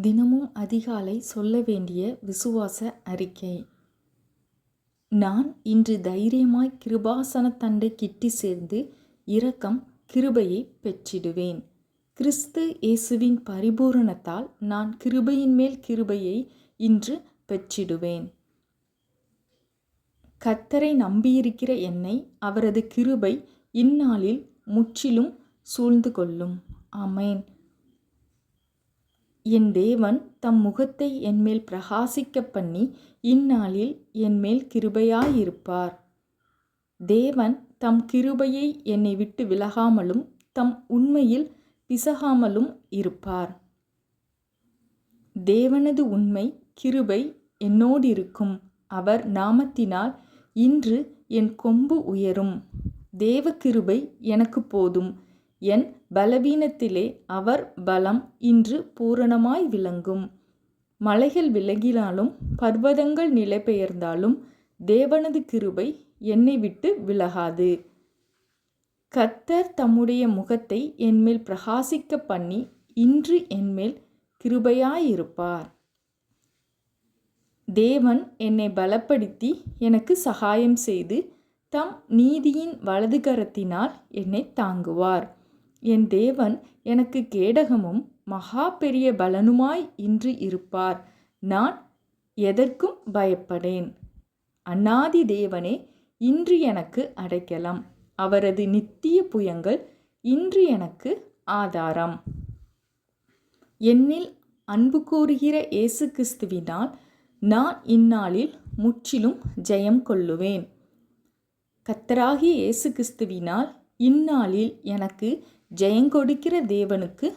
தினமும் அதிகாலை சொல்ல வேண்டிய விசுவாச அறிக்கை. நான் இன்று தைரியமாய் கிருபாசனத்தண்டை கிட்டி சேர்ந்து இரக்கம் கிருபையை பெற்றிடுவேன். கிறிஸ்து இயேசுவின் பரிபூரணத்தால் நான் கிருபையின் மேல் கிருபையை இன்று பெற்றிடுவேன். கத்தரை நம்பியிருக்கிற என்னை அவரது கிருபை இந்நாளில் முற்றிலும் சூழ்ந்து கொள்ளும். ஆமென். என் தேவன் தம் முகத்தை என்மேல் பிரகாசிக்க பண்ணி இந்நாளில் என்மேல் கிருபையாயிருப்பார். தேவன் தம் கிருபையை என்னை விட்டு விலகாமலும் தம் உண்மையில் பிசகாமலும் இருப்பார். தேவனது உண்மை கிருபை என்னோடிருக்கும். அவர் நாமத்தினால் இன்று என் கொம்பு உயரும். தேவ கிருபை எனக்கு போதும். என் பலவீனத்திலே அவர் பலம் இன்று பூரணமாய் விளங்கும். மலைகள் விலகினாலும் பர்வதங்கள் நிலைபெயர்ந்தாலும் தேவனது கிருபை என்னை விட்டு விலகாது. கத்தர் தம்முடைய முகத்தை என்மேல் பிரகாசிக்க பண்ணி இன்று என்மேல் கிருபையாயிருப்பார். தேவன் என்னை பலப்படுத்தி எனக்கு சகாயம் செய்து தம் நீதியின் வலது கரத்தினால் என்னை தாங்குவார். என் தேவன் எனக்கு கேடகமும் மகா பெரிய பலனுமாய் இன்று இருப்பார். நான் எதற்கும் பயப்படேன். அண்ணாதி தேவனே இன்று எனக்கு அடைக்கலம். அவரது நித்திய புயங்கள் இன்று எனக்கு ஆதாரம். என்னில் அன்பு கூறுகிற இயேசு கிறிஸ்துவினால் நான் இந்நாளில் முற்றிலும் ஜெயம் கொள்ளுவேன். கத்தராகி இயேசு கிறிஸ்துவினால் இந்நாளில் எனக்கு ஜெயங்கொடுக்கிற தேவனுக்கு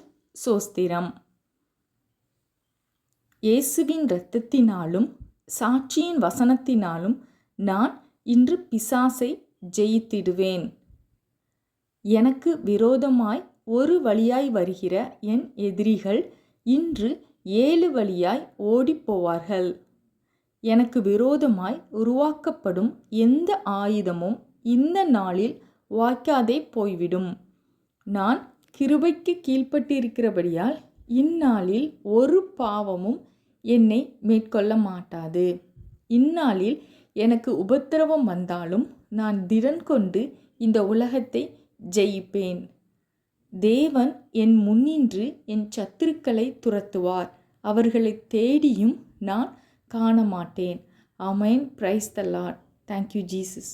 சோஸ்திரம். இயேசுவின் இரத்தத்தினாலும் சாட்சியின் வசனத்தினாலும் நான் இன்று பிசாசை ஜெயித்திடுவேன். எனக்கு விரோதமாய் ஒரு வழியாய் வருகிற என் எதிரிகள் இன்று ஏழு வழியாய் ஓடிப்போவார்கள். எனக்கு விரோதமாய் உருவாக்கப்படும் எந்த ஆயுதமும் இந்த நாளில் வாய்க்காதே போய்விடும். நான் கிருபைக்கு கீழ்ப்பட்டிருக்கிறபடியால் இந்நாளில் ஒரு பாவமும் என்னை மேற்கொள்ள மாட்டாது. இந்நாளில் எனக்கு உபத்திரவம் வந்தாலும் நான் திடன் கொண்டு இந்த உலகத்தை ஜெயிப்பேன். தேவன் என் முன்னின்று என் சத்துருக்களை துரத்துவார். அவர்களை தேடியும் நான் காண மாட்டேன் amen praise the Lord thank you Jesus